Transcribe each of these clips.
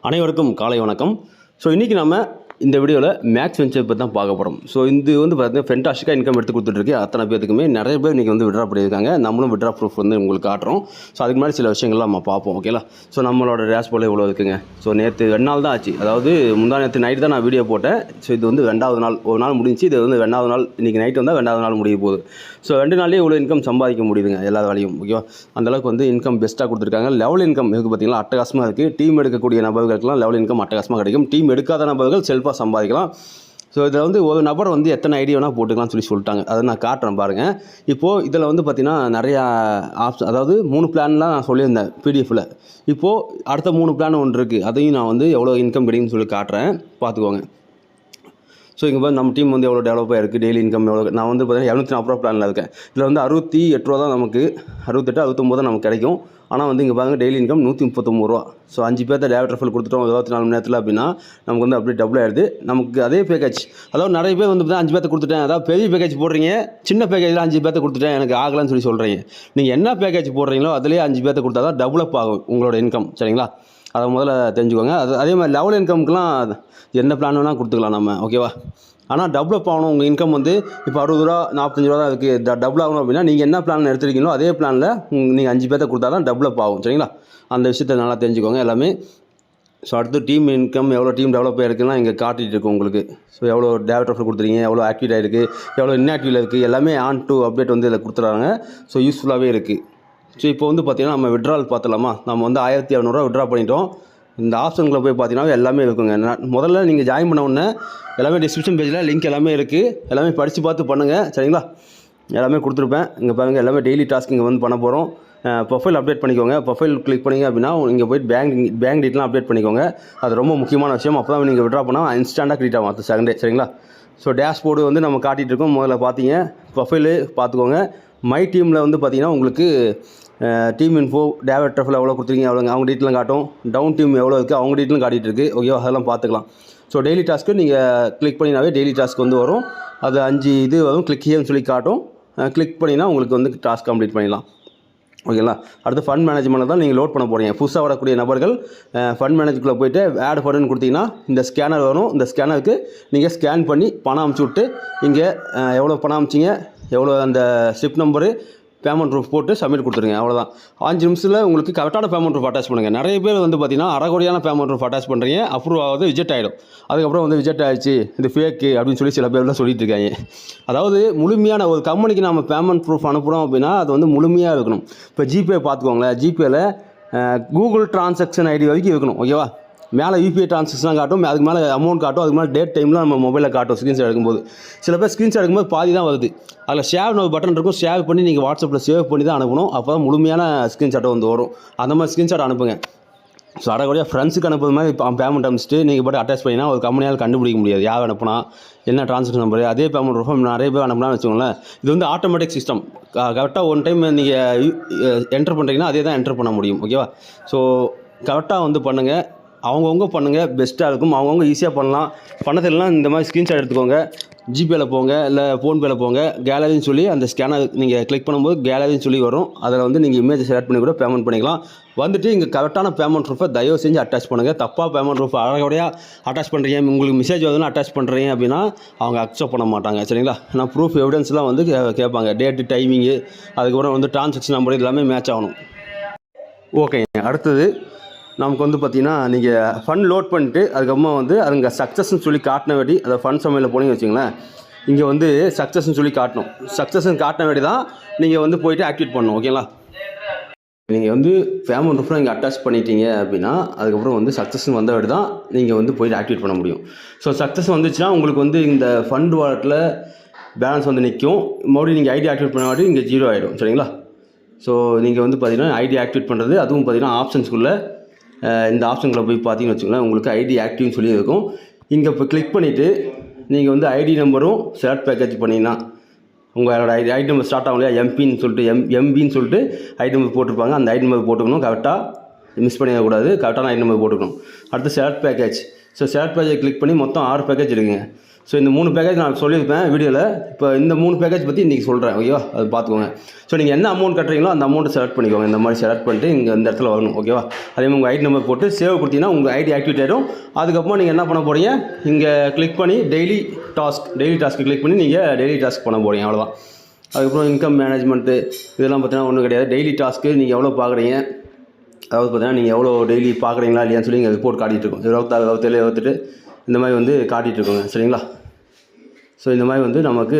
அனைவருக்கும் காலை வணக்கம். ஸோ இன்றைக்கி நம்ம இந்த வீடியோவில் மேக்ஸ் வெஞ்சர் பற்றி தான் பார்க்க போகிறோம் ஸோ இது வந்து பார்த்தீங்கன்னா ஃபென்டாஸ்டிக்காக இன்கம் எடுத்து கொடுத்துட்ருக்கு அத்தனை பேருக்குமே நிறைய பேர் இன்றைக்கி வந்து விட்ரா பண்ணியிருக்காங்க. நம்மளும் விட்ரா ப்ரூஃப் வந்து உங்களுக்கு காட்டுறோம். ஸோ அதுக்கு முன்னாடி சில விஷயங்கள்லாம் நம்ம பார்ப்போம் ஓகேலா ஸோ நம்மளோட ரேஸ் போல் இவ்வளோ இருக்குங்க. ஸோ நேற்று ரெண்டு நாள் தான் ஆச்சு. அதாவது முந்தா நேற்று நைட் தான் நான் வீடியோ போட்டேன். ஸோ இது வந்து ரெண்டாவது நாள் ஒரு நாள் முடிஞ்சு இது வந்து ரெண்டாவது நாள் இன்றைக்கி நைட் வந்தால் ரெண்டாவது நாள் முடிய போகுது. ஸோ ரெண்டு நாள்லேயே இவ்வளோ இன்கம் சம்பாதிக்க முடியுதுங்க எல்லா வேலையும் ஓகேவா அந்தளவுக்கு வந்து இன்கம் பெஸ்ட்டாக கொடுத்துருக்காங்க. லெவல் இன்கம் இதுக்கு பார்த்தீங்கன்னா அட்டகாசமாக இருக்குது டீம் எடுக்கக்கூடிய நபர்களுக்கெல்லாம் லெவல் இன்கம் அட்டகாசமாக கிடைக்கும். டீம் எடுக்காத நபர்கள் செல்ஃபாக சம்பாதிக்கலாம். ஸோ இதில் வந்து ஒரு நபர் வந்து எத்தனை ஐடியா வேணால் போட்டுக்கலாம்னு சொல்லி சொல்லிட்டாங்க. அதை நான் காட்டுறேன் பாருங்கள் இப்போது இதில் வந்து பார்த்திங்கன்னா நிறையா ஆப்ஷன் அதாவது மூணு பிளான்லாம் நான் சொல்லியிருந்தேன் பிடிஎஃப்பில் இப்போது அடுத்த மூணு பிளான் ஒன்று இருக்குது அதையும் நான் வந்து எவ்வளோ இன்கம் கிடைக்குன்னு சொல்லி காட்டுறேன். பார்த்துக்கோங்க. ஸோ இங்கே பார்த்து நம்ம டீம் வந்து எவ்வளோ டெவலப் ஆயிருக்கு டெய்லி இன்கம் எவ்வளோ நான் வந்து பார்த்தீங்கன்னா இரநூத்தி நாற்பது ரூபா பிளானில் இருக்கேன். இதில் வந்து அறுபத்தி எட்டு ரூபா தான் நமக்கு அறுபத்தெட்டு அறுபத்தொம்போது தான் நமக்கு கிடைக்கும். ஆனால் வந்து இங்கே பாருங்க டெய்லி இன்கம் நூற்றி முப்பத்தொம்பது ரூபா. ஸோ அஞ்சு பேர்த்த டேரக்ட் ரெஃபல் கொடுத்துட்டோம். இருபத்தி நாலு மணி நேரத்தில் அப்படின்னா நமக்கு வந்து அப்படியே டபுள் ஆயிடுது. நமக்கு அதே பேக்கேஜ் அதாவது நிறைய பேர் வந்து பார்த்தீங்கன்னா அஞ்சு பேர்த்த கொடுத்துட்டேன். அதாவது பெரிய பேக்கேஜ் போடுறீங்க சின்ன பேக்கேஜில் அஞ்சு பேர்த்த கொடுத்துட்டேன். எனக்கு ஆகலைன்னு சொல்லி சொல்கிறீங்க நீங்கள் என்ன பேக்கேஜ் போடுறீங்களோ அதுலேயே அஞ்சு பேர்த்த கொடுத்தா தான் டெவலப் ஆகும் உங்களோட இன்கம் சரிங்களா? அதை முதல்ல தெரிஞ்சுக்கோங்க. அது அதே மாதிரி லெவல் இன்கம்க்குலாம் எந்த பிளான் வேணால் கொடுத்துக்கலாம் நம்ம ஓகேவா ஆனால் டெவலப் ஆகணும். உங்கள் இன்கம் வந்து இப்போ அறுபது ரூபா நாற்பத்தஞ்சு ரூபா தான் இருக்குது ட டபுள் ஆகணும் அப்படின்னா நீங்கள் என்ன பிளான் எடுத்துருக்கீங்களோ அதே பிளானில் நீங்கள் அஞ்சு பேர்த்த கொடுத்தா தான் டெவலப் ஆகும் சரிங்களா? அந்த விஷயத்தை நல்லா தெரிஞ்சுக்கோங்க எல்லாமே. ஸோ அடுத்து டீம் இன்கம் எவ்வளோ டீம் டெவலப் ஆகிருக்குன்னா இங்கே காட்டிகிட்டு இருக்கும் உங்களுக்கு. ஸோ எவ்வளோ டேரக்ட் ஆஃபர் கொடுத்துருக்கீங்க எவ்வளோ ஆக்டிவேட் ஆகிருக்கு எவ்வளோ இன்ஆக்டிவில் இருக்குது எல்லாமே ஆன் டு அப்டேட் வந்து இதில் கொடுத்துட்றாங்க. ஸோ யூஸ்ஃபுல்லாகவே இருக்குது ஸோ இப்போ வந்து பார்த்தீங்கன்னா நம்ம விட்ரால் பார்த்தலாமா நம்ம வந்து ஆயிரத்தி இரநூறுவா விட்ரா பண்ணிட்டோம். இந்த ஆப்ஷன்களை போய் பார்த்தீங்கன்னா எல்லாமே இருக்குங்க. நான் முதல்ல நீங்கள் ஜாயின் பண்ண உடனே எல்லாமே டிஸ்கிரிப்ஷன் பேஜில் லிங்க் எல்லாமே இருக்குது எல்லாமே படித்து பார்த்து பண்ணுங்கள் சரிங்களா? எல்லாமே கொடுத்துருப்பேன். இங்கே பாருங்கள் எல்லாமே டெய்லி டாஸ்க் இங்கே வந்து பண்ண போகிறோம் ப்ரொஃபைல் அப்டேட் பண்ணிக்கோங்க. ப்ரொஃபைல் கிளிக் பண்ணிங்க அப்படின்னா இங்கே போயிட்டு பேங்க் பேங்க் டீட்டெயிலாம் அப்டேட் பண்ணிக்கோங்க. அது ரொம்ப முக்கியமான விஷயம். அப்போ தான் நீங்கள் விட்ரா பண்ணால் இன்ஸ்டாண்டாக கிரியேட் ஆகும். அது செகண்டே சரிங்களா? ஸோ டேஷ்போர்டு வந்து நம்ம காட்டிகிட்டு இருக்கோம். முதல்ல பார்த்தீங்க. ப்ரொஃபைலு பார்த்துக்கோங்க. மை டீமில் வந்து பார்த்தீங்கன்னா உங்களுக்கு டீம் இன்ஃபோ டேவட் ட்ரஃபில் எவ்வளோ கொடுத்துருக்கீங்க அவ்வளோங்க அவங்க டீட்டெயிலும் காட்டும். டவுன் டீம் எவ்வளோ இருக்குது அவங்க டீட்டெயிலும் காட்டிகிட்டு இருக்குது ஓகேவா அதெல்லாம் பார்த்துக்கலாம். ஸோ டெய்லி டாஸ்க்கு நீங்கள் கிளிக் பண்ணினாவே டெய்லி டாஸ்க் வந்து வரும். அது அஞ்சு இது வரும். கிளிக் ஹியர்னு சொல்லி காட்டும். கிளிக் பண்ணினா உங்களுக்கு வந்து டாஸ்க் கம்ப்ளீட் பண்ணிடலாம். ஓகேங்களா? அடுத்து ஃபண்ட் மேனேஜ்மெண்ட் தான் நீங்கள் லோட் பண்ண போகிறீங்க புதுசாக வரக்கூடிய நபர்கள் ஃபண்ட் மேனேஜ்க்குள்ளே போயிட்டு ஆட் ஃபண்டுன்னு கொடுத்தீங்கன்னா இந்த ஸ்கேனர் வரும். இந்த ஸ்கேனருக்கு நீங்கள் ஸ்கேன் பண்ணி பணம் அமுச்சு விட்டு இங்கே எவ்வளோ பணம் அமுச்சிங்க? எவ்வளோ அந்த ஸ்லிப் நம்பரு பேமெண்ட் ப்ரூஃப் போட்டு சப்மிட் கொடுத்துருங்க அவ்வளோதான் அஞ்சு நிமிஷத்தில் உங்களுக்கு கரெக்டான பேமெண்ட் ப்ரூஃப் அட்டாச் பண்ணுங்கள் நிறைய பேர் வந்து பார்த்தீங்கன்னா அறகுறையான பேமெண்ட் ப்ரூஃப் அட்டாச் பண்ணுறீங்க அப்ரூவ் ஆகுது விஜெட் ஆகிடும் அதுக்கப்புறம் வந்து விஜெட் ஆகிடுச்சு இது ஃபேக்கு அப்படின்னு சொல்லி சில பேர்லாம் சொல்லிட்டு இருக்காங்க. அதாவது முழுமையான ஒரு கம்பெனிக்கு நம்ம பேமெண்ட் ப்ரூஃப் அனுப்புகிறோம் அப்படின்னா அது வந்து முழுமையாக இருக்கணும். இப்போ ஜிபே பார்த்துக்கோங்களேன் ஜிபேயில் கூகுள் டிரான்சாக்ஷன் ஐடி வரைக்கும் இருக்கணும் ஓகேவா மேலே யூபிஐ ட்ரான்சாக்ஷன் காட்டும் அதுக்கு மேலே அமௌண்ட் காட்டும் அதுக்கு மேலே டேட் டைமில் நம்ம மொபைலில் காட்டும் ஸ்க்ரீன்ஷாட் எடுக்கும்போது. சில பேர் ஸ்க்ரீன்ஷாட் எடுக்கும்போது பாதி தான் வருது. அதில் ஷேவ் ஒரு பட்டன் இருக்கும். ஷேவ் பண்ணி நீங்கள் வாட்ஸ்அப்பில் சேவ் பண்ணி தான் அனுப்பணும். அப்போ தான் முழுமையான ஸ்க்ரீன்ஷாட்டை வந்து வரும். அந்த மாதிரி ஸ்க்ரீன்ஷாட் அனுப்புங்க. ஸோ அடக்கூடிய ஃப்ரெண்ட்ஸுக்கு அனுப்புற மாதிரி இப்போ பேமெண்ட் அனுப்பிச்சிட்டு நீங்கள் பாட்டு அட்டாச் பண்ணினா ஒரு கம்பெனியால் கண்டுபிடிக்க முடியாது. யார் அனுப்புனா என்ன ட்ரான்ஸ்ஃபர் நம்பர் அதே பேமெண்ட் ரூபம் நிறைய பேர் அனுப்புனா வச்சுக்கோங்களேன் இது வந்து ஆட்டோமேட்டிக் சிஸ்டம் கரெக்டாக ஒன் டைம் நீங்கள் என்டர் பண்ணுறீங்கன்னா அதே தான் என்டர் பண்ண முடியும். ஓகேவா ஸோ கரெக்டாக வந்து பண்ணுங்கள் அவங்கவுங்க பண்ணுங்கள் பெஸ்ட்டாக இருக்கும். அவங்கவுங்க ஈஸியாக பண்ணலாம். பண்ணதெல்லாம் இந்த மாதிரி ஸ்க்ரீன்ஷாட் எடுத்துக்கோங்க. ஜிபேயில் போங்க இல்லை ஃபோன்பேயில் போங்க. கேலரின்னு சொல்லி அந்த ஸ்கேனர் நீங்கள் கிளிக் பண்ணும்போது கேலரின்னு சொல்லி வரும். அதில் வந்து நீங்கள் இமேஜ் செலக்ட் பண்ணி கூட பேமெண்ட் பண்ணிக்கலாம். வந்துட்டு இங்கே கரெக்டான பேமெண்ட் ப்ரூஃபை தயவு செஞ்சு அட்டாச் பண்ணுங்கள் தப்பாக பேமெண்ட் ப்ரூஃப் அழகோடையாக அட்டாச் பண்ணுறீங்க உங்களுக்கு மெசேஜ் வருதுன்னா அட்டாச் பண்ணுறீங்க அப்படின்னா அவங்க அக்செப்ட் பண்ண மாட்டாங்க. சரிங்களா? நான் ப்ரூஃப் எவிடன்ஸ்லாம் வந்து கே- கேட்பாங்க. டேட்டு டைமிங்கு அதுக்கப்புறம் வந்து டிரான்சாக்ஷன் நம்பர் எல்லாமே மேட்ச் ஆகணும். ஓகேங்க அடுத்தது நமக்கு வந்து பார்த்திங்கன்னா நீங்கள் ஃபண்ட் லோட் பண்ணிட்டு அதுக்கப்புறமா வந்து அதுங்க சக்ஸஸ்ன்னு சொல்லி காட்டின வேண்டி அதை ஃபண்ட் சமையலில் போனீங்க வச்சுங்களேன் இங்கே வந்து சக்ஸஸ்ன்னு சொல்லி காட்டணும். சக்ஸஸ்ன்னு காட்டின வேண்டி தான் நீங்கள் வந்து போயிட்டு ஆக்டிவேட் பண்ணணும் ஓகேங்களா நீங்கள் வந்து ஃபேமிலி ப்ரூஃப்லாம் இங்கே அட்டாச் பண்ணிட்டீங்க அப்படின்னா அதுக்கப்புறம் வந்து சக்ஸஸ்ன்னு வந்த வேண்டி தான் நீங்கள் வந்து போயிட்டு ஆக்டிவேட் பண்ண முடியும். ஸோ சக்ஸஸ் வந்துச்சுன்னா உங்களுக்கு வந்து இந்த ஃபண்ட் வாலெட்டில் பேலன்ஸ் வந்து நிற்கும் மறுபடியும் நீங்கள் ஐடி ஆக்டிவேட் பண்ண வாட்டி இங்கே ஜீரோ ஆகிடும் சரிங்களா? ஸோ நீங்கள் வந்து பார்த்தீங்கன்னா ஐடி ஆக்டிவேட் பண்ணுறது அதுவும் பார்த்தீங்கன்னா ஆப்ஷன்ஸ்குள்ளே இந்த ஆப்ஷன்களை போய் பார்த்தீங்கன்னு வச்சுக்கோங்களேன் உங்களுக்கு ஐடி ஆக்டிவ்னு சொல்லி இருக்கும். இங்கே இப்போ கிளிக் பண்ணிவிட்டு நீங்கள் வந்து ஐடி நம்பரும் செலக்ட் பேக்கேஜ் பண்ணிங்கன்னா உங்களோட ஐடி ஐடி நம்பர் ஸ்டார்ட் ஆகும் இல்லையா எம்பின்னு சொல்லிட்டு எம் எம்பின்னு சொல்லிட்டு ஐடி நம்பர் போட்டிருப்பாங்க. அந்த ஐடி நம்பர் போட்டுக்கணும். கரெக்டாக மிஸ் பண்ணிடக்கூடாது கரெக்டான ஐடி நம்பர் போட்டுக்கணும். அடுத்து select package so select package click பண்ணி மொத்தம் ஆறு பேக்கேஜ் இருக்குங்க. ஸோ இந்த மூணு பேக்கேஜ் நான் சொல்லியிருப்பேன் வீடியோவில் இப்போ இந்த மூணு பேக்கேஜ் பற்றி இன்றைக்கி சொல்கிறேன் ஓகேவா அது பார்த்துக்கோங்க ஸோ நீங்கள் என்ன அமௌண்ட் கட்டுறீங்களோ அந்த அமௌண்ட்டை செலக்ட் பண்ணிக்கோங்க. இந்த மாதிரி செலக்ட் பண்ணிட்டு இங்கே இந்த இடத்துல வரணும் ஓகேவா அதே மாதிரி உங்கள் ஐடி நம்பர் போட்டு சேவ் கொடுத்தீங்கன்னா உங்கள் ஐடி ஆக்டிவேட் ஆகிடும் அதுக்கப்புறம் நீங்கள் என்ன பண்ண போகிறீங்க இங்கே கிளிக் பண்ணி daily task daily task click பண்ணி நீங்கள் டெய்லி டாஸ்க் பண்ண போகிறீங்க அவ்வளோதான் அதுக்கப்புறம் இன்கம் மேனேஜ்மெண்ட்டு இதெல்லாம் பார்த்தீங்கன்னா ஒன்றும் கிடையாது. டெய்லி டாஸ்க்கு நீங்கள் எவ்வளோ பார்க்குறீங்க அதாவது பார்த்தீங்கன்னா நீங்கள் எவ்வளோ டெய்லி பார்க்குறீங்களா இல்லையான்னு சொல்லி இங்கே ரிப்போர்ட் காட்டிகிட்டு இருக்கும். இருபத்தாறு இருபத்தேழு இருபத்தெட்டு. இந்த மாதிரி வந்து காட்டிகிட்ருக்கோங்க சரிங்களா? ஸோ இந்த மாதிரி வந்து நமக்கு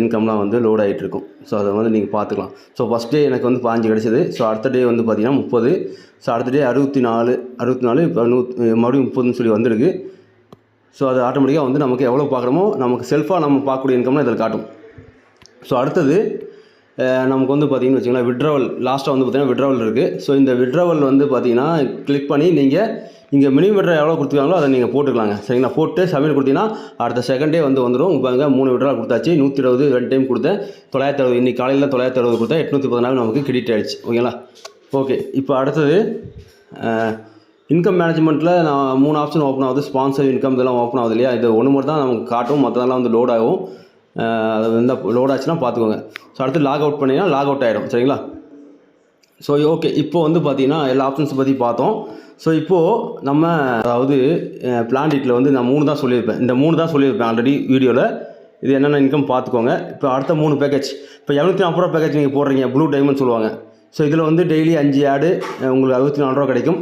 இன்கம்லாம் வந்து லோட் ஆகிட்டுருக்கும் ஸோ அதை வந்து நீங்கள் பார்த்துக்கலாம். ஸோ ஃபஸ்ட் டே எனக்கு வந்து பாஞ்சு கிடச்சிது. ஸோ அடுத்த டே வந்து பார்த்திங்கன்னா முப்பது. ஸோ அடுத்த டே அறுபத்தி நாலு அறுபத்தி நாலு இப்போ நூ மறுபடியும் முப்பதுன்னு சொல்லி வந்திருக்கு. ஸோ அது ஆட்டோமேட்டிக்காக வந்து நமக்கு எவ்வளோ பார்க்குறோமோ நமக்கு செல்ஃபாக நம்ம பார்க்கக்கூடிய இன்கம்லாம் இதில் காட்டும். ஸோ அடுத்தது நமக்கு வந்து பார்த்தீங்கன்னு வச்சுங்களேன் விட்ரவல் லாஸ்ட்டாக வந்து பார்த்திங்கன்னா விட்ரவல் இருக்குது ஸோ இந்த விட்ரவல் வந்து பார்த்தீங்கன்னா கிளிக் பண்ணி நீங்கள் இங்கே மினிமம் விட்ரா எவ்வளோ கொடுத்துருக்காங்களோ அதை நீங்கள் போட்டுக்கலாங்க. சரிங்களா? போட்டு சமையல் கொடுத்தீங்கன்னா அடுத்த செகண்டே வந்து வந்துடும் பாருங்க மூணு விட்ரா கொடுத்தாச்சு. நூற்றி இருபது ரெண்டு டைம் கொடுத்தேன். தொள்ளாயிரத்தி அறுபது இன்றைக்கி காலையில் தொள்ளாயிரத்தி அறுபது கொடுத்தேன். எட்நூற்றி பதினாலு நமக்கு கிரெடிட் ஆகிடுச்சு ஓகேங்களா? ஓகே இப்போ அடுத்தது இன்கம் மேனேஜ்மெண்ட்டில் நான் மூணு ஆப்ஷன் ஓப்பன் ஆகுது. ஸ்பான்சர் இன்கம் இதெல்லாம் ஓப்பன் ஆகுது இல்லையா? இது ஒன்று மட்டும் தான் நமக்கு காட்டும். மற்றதெல்லாம் வந்து லோட் ஆகும். அது வந்து லோட் ஆச்சுன்னா பார்த்துக்கோங்க ஸோ அடுத்து லாக் அவுட் பண்ணிங்கன்னா லாக் அவுட் ஆகிடும் சரிங்களா? ஸோ ஓகே இப்போ வந்து பார்த்தீங்கன்னா எல்லா ஆப்ஷன்ஸ் பற்றி பார்த்தோம். ஸோ இப்போது நம்ம அதாவது பிளான்டிட்டில் வந்து நான் மூணு தான் சொல்லியிருப்பேன். இந்த மூணு தான் சொல்லியிருப்பேன் ஆல்ரெடி வீடியோவில் இது என்னென்ன இன்கம் பார்த்துக்கோங்க இப்போ அடுத்த மூணு பேக்கேஜ் இப்போ இரநூத்தி நாற்பது ரூபா பேக்கேஜ் நீங்கள் போடுறீங்க. ப்ளூ டைமண்ட் சொல்லுவாங்க. ஸோ இதில் வந்து டெய்லி அஞ்சு ஆடு உங்களுக்கு அறுபத்தி நாலு ரூபா கிடைக்கும்.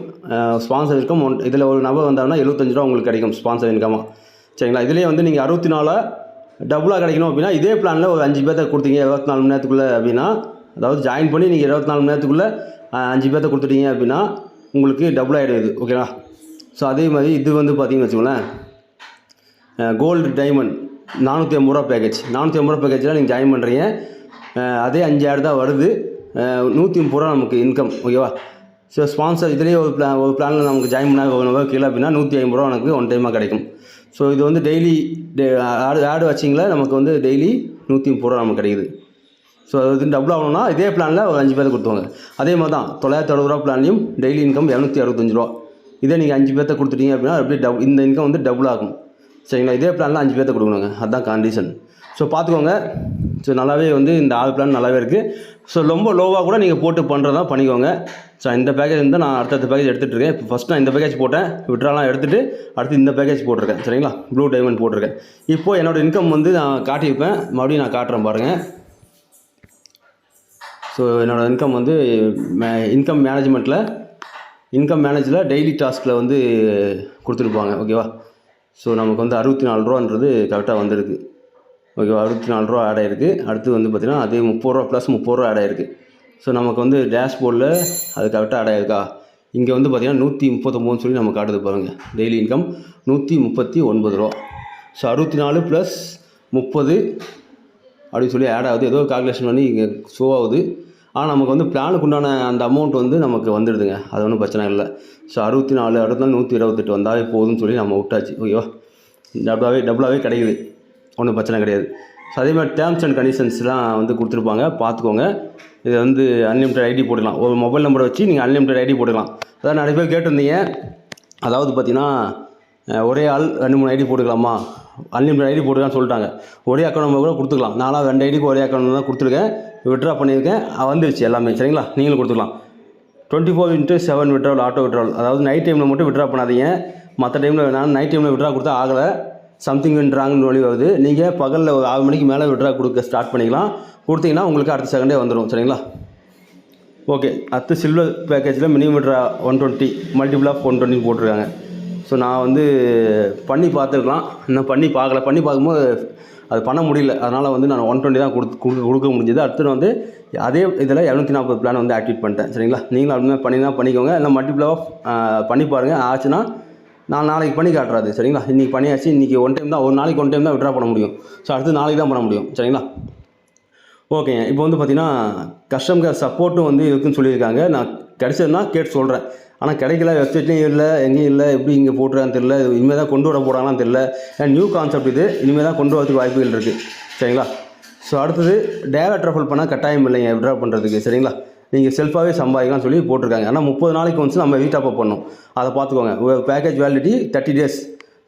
ஸ்பான்சர் இன்கம் ஒன் இதில் ஒரு நபர் வந்தாங்கன்னா எழுபத்தஞ்சு ரூபா உங்களுக்கு கிடைக்கும் ஸ்பான்சர் இன்கமாக சரிங்களா? இதுலேயே வந்து நீங்கள் அறுபத்தி நாலு டபுளாக கிடைக்கணும் அப்படின்னா இதே பிளானில் ஒரு அஞ்சு பேர்த்த கொடுத்தீங்க இருபத்தி நாலு மணி நேரத்துக்குள்ளே அப்படின்னா அதாவது ஜாயின் பண்ணி நீங்கள் இருபத்தி நாலு மணி நேரத்துக்குள்ளே அஞ்சு பேர்த்த கொடுத்துட்டீங்க அப்படின்னா உங்களுக்கு டபுள் ஆகிடும் இது ஓகேவா ஸோ அதே மாதிரி இது வந்து பார்த்தீங்கன்னு வச்சுக்கோங்களேன். கோல்டு டைமண்ட் நானூற்றி ஐம்பது ரூபா பேக்கேஜ் நானூற்றி ஐம்பது ரூபா பேக்கேஜில் நீங்கள் ஜாயின் பண்ணுறீங்க அதே அஞ்சாயிரம் தான் வருது. நூற்றி முப்பது ரூபா நமக்கு இன்கம் ஓகேவா ஸோ ஸ்பான்சர் இதுலேயே ஒரு பிளான் ஒரு பிளானில் நமக்கு ஜாயின் பண்ண ஒரு கீழே அப்படின்னா நூற்றி ஐம்பது ரூபா எனக்கு ஒன் டைமாக கிடைக்கும். ஸோ இது வந்து டெய்லி ஆடு ஆடு வச்சிங்களா? நமக்கு வந்து டெய்லி நூற்றி முப்பது ரூபா நமக்கு கிடைக்குது. ஸோ அது வந்து டபுள் ஆகணும்னா இதே பிளானில் ஒரு அஞ்சு பேர்த்த கொடுத்துவாங்க அதே மாதிரி தான் தொள்ளாயிரத்தி அறுபது ரூபா பிளான்லையும் டெய்லி இன்கம் இரநூத்தி அறுபத்தஞ்சு ரூபா. இதே நீங்கள் அஞ்சு பேர்த்த கொடுத்துட்டீங்க அப்படின்னா அப்படியே டபு இந்த இன்கம் வந்து டபுள் ஆகும். சரிங்களா? இதே பிளானில் அஞ்சு பேர்த்த கொடுக்கணுங்க. அதுதான் கண்டிஷன் ஸோ பார்த்துக்கோங்க. ஸோ நல்லாவே வந்து இந்த ஆறு பிளான் நல்லாவே இருக்குது ஸோ ரொம்ப லோவாக கூட நீங்கள் போட்டு பண்ணுறதா பண்ணிக்கோங்க. ஸோ இந்த பேக்கேஜ் வந்து நான் அடுத்தடுத்த பேக்கேஜ் எடுத்துகிட்டு இருக்கேன். இப்போ ஃபஸ்ட் நான் இந்த பேக்கேஜ் போட்டேன். விட்ராலாம் எடுத்துகிட்டு அடுத்து இந்த பேக்கேஜ் போட்டிருக்கேன். சரிங்களா? ப்ளூ டைமண்ட் போட்டிருக்கேன். இப்போது என்னோடய இன்கம் வந்து நான் காட்டியிருப்பேன். மறுபடியும் நான் காட்டுறேன் பாருங்கள் ஸோ என்னோடய இன்கம் வந்து மே இன்கம் மேனேஜ்மெண்ட்டில் இன்கம் மேனேஜில் டெய்லி டாஸ்கில் வந்து கொடுத்துருப்பாங்க ஓகேவா ஸோ நமக்கு வந்து அறுபத்தி நாலு ரூபான்றது கரெக்டாக வந்திருக்கு. ஓகேவா? அறுபத்தி நாலு ரூபா ஆட் ஆயிருக்கு. அடுத்து வந்து பார்த்திங்கன்னா அதே முப்பது ரூபா ப்ளஸ் முப்பது ரூபா ஆட் ஆயிருக்கு. ஸோ நமக்கு வந்து டேஷ்போர்டில் அது கரெக்டாக ஆட் ஆயிருக்கா? இங்கே வந்து பார்த்திங்கன்னா நூற்றி முப்பத்தொம்போதுன்னு சொல்லி நம்ம காட்டுது பாருங்கள் டெய்லி இன்கம் நூற்றி முப்பத்தி ஒன்பது ரூபா. ஸோ அறுபத்தி நாலு ப்ளஸ் முப்பது அப்படின்னு சொல்லி ஆட் ஆகுது. ஏதோ கால்குலேஷன் பண்ணி இங்கே ஷோ ஆகுது. ஆனால் நமக்கு வந்து பிளானுக்கு உண்டான அந்த அமௌண்ட் வந்து நமக்கு வந்துடுதுங்க. அது ஒன்றும் பிரச்சனை இல்லை. ஸோ அறுபத்தி நாலு அறுபத்தி நாலு நூற்றி இருபத்தெட்டு வந்தாலே போதும்னு சொல்லி நம்ம விட்டாச்சு. ஓகேவா? டபுளாகவே டபுளாகவே கிடைக்குது. ஒன்றும் பிரச்சனை கிடையாது. ஸோ அதே மாதிரி டேர்ம்ஸ் அண்ட் கண்டிஷன்ஸ்லாம் வந்து கொடுத்துருப்பாங்க. பார்த்துக்கோங்க. இது வந்து அன்லிமிட்டட் ஐடி போட்டுக்கலாம். ஒரு மொபைல் நம்பரை வச்சு நீங்கள் அன்லிமிட்டட் ஐடி போட்டுக்கலாம். அதான் நிறைய பேர் கேட்டிருந்தீங்க. அதாவது பார்த்திங்கன்னா ஒரே ஆள் ரெண்டு மூணு ஐடி போட்டுக்கலாமா? அன்லிமிட்டட் ஐடி போட்டுக்கலாம்னு சொல்லிட்டாங்க. ஒரே அக்கௌண்ட் நம்பர் கூட கொடுத்துக்கலாம். நானும் ரெண்டு ஐடிக்கு ஒரே அக்கௌண்ட் தான் கொடுத்துருக்கேன். விட்ரா பண்ணியிருக்கேன். வந்துருச்சு எல்லாமே. சரிங்களா? நீங்களும் கொடுத்துக்கலாம். Twenty four into seven withdrawal auto withdrawal அதாவது நைட் டைமில் மட்டும் விட்ரா பண்ணாதீங்க. மற்ற டைமில் வேணாலும் நைட் டைமில் விட்ரா கொடுத்தா ஆகலை. சம்திங் வென்றாங்கன்னு ஒளி வருது நீங்கள் பகலில் ஒரு ஆறு மணிக்கு மேலே விட்ரா கொடுக்க ஸ்டார்ட் பண்ணிக்கலாம். கொடுத்தீங்கன்னா உங்களுக்கு அடுத்த செகண்டே வந்துடும் சரிங்களா? ஓகே அடுத்து silver பேக்கேஜில் minimum withdraw one twenty multiple of one twenty போட்டிருக்காங்க. ஸோ நான் வந்து பண்ணி பார்த்துருக்கலாம். இன்னும் பண்ணி பார்க்கல. பண்ணி பார்க்கும்போது அது பண்ண முடியல. அதனால் வந்து நான் ஒன் டுவெண்ட்டி தான் கொடுத்து கொடுக்க கொடுக்க முடிஞ்சது. அடுத்து வந்து அதே இதில் இரநூத்தி நாற்பது பிளான் வந்து ஆக்டிவேட் பண்ணிட்டேன். சரிங்களா? நீங்களும் அப்படிமே தான் பண்ணிக்கோங்க. இல்லை மல்டிபிள் ஆஃப் பண்ணி பாருங்கள் ஆச்சுன்னா நான் நாளைக்கு பண்ணி காட்டுறாது சரிங்களா? இன்றைக்கி பண்ணியாச்சு இன்றைக்கி ஒன் டைம் தான் ஒரு நாளைக்கு ஒன் டைம் தான் விட்ரா பண்ண முடியும். ஸோ அடுத்து நாளைக்கு தான் பண்ண முடியும் சரிங்களா? ஓகேங்க இப்போ வந்து பார்த்தீங்கன்னா கஸ்டமர் சப்போர்ட்டும் வந்து இருக்குன்னு சொல்லியிருக்காங்க. நான் கிடைச்சதுன்னா கேட்டு சொல்கிறேன் ஆனால் கிடைக்கல வெப்சைட்லேயும் இல்லை எங்கேயும் இல்லை எப்படி இங்கே போட்டுறான்னு தெரியல இனிமேல் தான் கொண்டு வர போகிறாங்களான்னு தெரியல. ஏன்னா நியூ கான்செப்ட் இது இனிமேல் தான் கொண்டு வரதுக்கு வாய்ப்புகள் இருக்குது சரிங்களா? ஸோ அடுத்தது டேரக்ட் ரெஃபர் பண்ணால் கட்டாயம் இல்லைங்க விட்ரா பண்ணுறதுக்கு சரிங்களா? நீங்கள் செல்ஃபாகவே சம்பாதிக்கலாம்னு சொல்லி போட்டிருக்காங்க. ஆனால் முப்பது நாளைக்கு வந்து நம்ம ரீடாப் பண்ணணும் அதை பார்த்துக்கோங்க. Package validity thirty days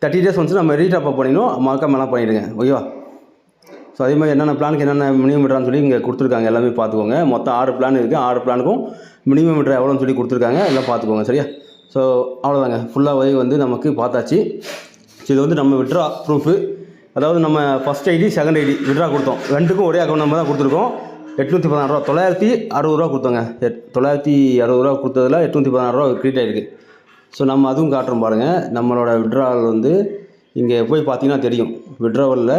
thirty days வந்து நம்ம ரீடாப் பண்ணிடணும். எல்லாம் பண்ணிவிடுங்க ஓகேவா ஸோ அதே மாதிரி என்னென்ன பிளானுக்கு என்னென்ன மினிமம் மீட்டரான்னு சொல்லி இங்கே கொடுத்துருக்காங்க. எல்லாமே பார்த்துக்கோங்க. மொத்தம் ஆறு பிளான் இருக்குது ஆறு பிளானுக்கும் மினிமம் மீட்டர் எவ்வளோன்னு சொல்லி கொடுத்துருக்காங்க. எல்லாம் பார்த்துக்கோங்க. சரியா? ஸோ அவ்வளோதாங்க ஃபுல்லாகவே வந்து நமக்கு பார்த்தாச்சு. ஸோ இது வந்து நம்ம விட்ரா ப்ரூஃபு அதாவது நம்ம first ID second ID withdraw கொடுத்தோம். ரெண்டுக்கும் ஒரே அக்கௌண்ட் நம்பர் தான் கொடுத்துருக்கோம். எட்நூற்றி பதினாறுரூவா தொள்ளாயிரத்தி அறுபது ரூபா கொடுத்தோங்க. எட் தொள்ளாயிரத்தி அறுபது ரூபா கொடுத்ததில் எட்நூற்றி பதினாறு ரூபா கிரெடிட் ஸோ நம்ம அதுவும் காட்டுறோம் பாருங்கள் நம்மளோட விட்ராவல் வந்து இங்கே போய் பார்த்தீங்கன்னா தெரியும். விட்ராவலில்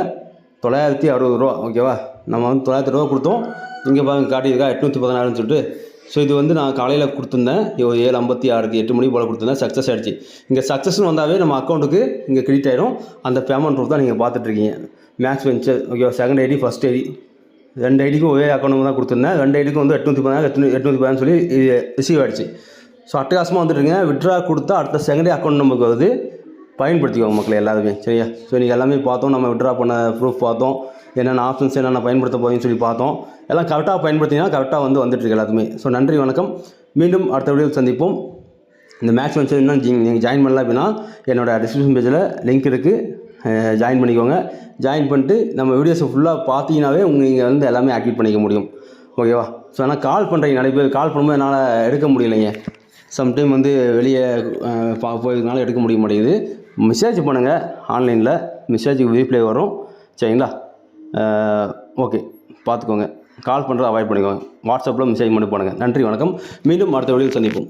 தொள்ளாயிரத்தி அறுபது ரூபா ஓகேவா நம்ம வந்து தொள்ளாயிரத்தி ரூபா கொடுத்தோம். இங்கே பாருங்க காட்டியிருக்கா எட்நூற்றி பதினாறுன்னு சொல்லிட்டு. ஸோ இது வந்து நான் காலையில் கொடுத்துருந்தேன். ஒரு ஏழு ஐம்பத்தி ஆறுக்கு எட்டு மணி போல் கொடுத்துருந்தேன். சக்ஸஸ் ஆகிடுச்சு இங்கே சக்ஸஸ்னு வந்தாவே நம்ம அக்கௌண்ட்டுக்கு இங்கே கிரெடிட் ஆகிடும் அந்த பேமெண்ட் ரூப் தான் நீங்கள் பார்த்துட்ருக்கீங்க மேக்ஸ் வெஞ்சர் ஓகேவா செகண்ட் ஐடி ஃபஸ்ட் ஐடி ரெண்டு ஐடிக்கும் ஒரே அக்கௌண்ட் தான் கொடுத்துருந்தேன். ரெண்டு ஐடிக்கும் வந்து எட்நூற்றி பதினாறு எட்நூ எட்நூற்றி பதினாறு சொல்லி ரிசீவ் ஆகிடுச்சு ஸோ அட்டகாசமாக வந்துட்டுருங்க விட்ரா கொடுத்தா அடுத்த செகண்டே அக்கௌண்ட் நமக்கு வருது. பயன்படுத்திக்கோங்க மக்கள் எல்லாருமே சரியா? ஸோ நீங்கள் எல்லாமே பார்த்தோம். நம்ம விட்ரா பண்ண ப்ரூஃப் பார்த்தோம். என்னென்ன ஆப்ஷன்ஸ் என்னென்ன பயன்படுத்த போகிறீங்கன்னு சொல்லி பார்த்தோம். எல்லாம் கரெக்டாக பயன்படுத்தினா கரெக்டாக வந்து வந்துட்டுருக்கு எல்லாத்துமே ஸோ நன்றி வணக்கம். மீண்டும் அடுத்த வீடியோ சந்திப்போம். இந்த மேக்ஸ் வந்து இன்னும் நீங்கள் ஜாயின் பண்ணல அப்படின்னா என்னோடய டிஸ்கிரிப்ஷன் பேஜில் லிங்க் இருக்குது ஜாயின் பண்ணிக்கோங்க. ஜாயின் பண்ணிட்டு நம்ம வீடியோஸை ஃபுல்லாக பார்த்தீங்கன்னாவே நீங்கள் வந்து எல்லாமே ஆக்டிவேட் பண்ணிக்க முடியும். ஓகேவா ஸோ ஆனால் கால் பண்ணுறீங்க நிறைய பேர் கால் பண்ணும்போது என்னால் எடுக்க முடியலைங்க. சம்டைம் வந்து வெளியே பா போயிருந்தனால எடுக்க முடிய மாட்டேங்குது. மெசேஜ் பண்ணுங்கள் ஆன்லைனில் மெசேஜுக்கு ரீப்ளை வரும். சரிங்களா? ஓகே பார்த்துக்கோங்க. கால் பண்ணுறத அவாய்ட் பண்ணிக்கோங்க. வாட்ஸ்அப்பில் மெசேஜ் மட்டும் பண்ணுங்கள் நன்றி வணக்கம். மீண்டும் அடுத்த வழியில் சந்திப்போம்.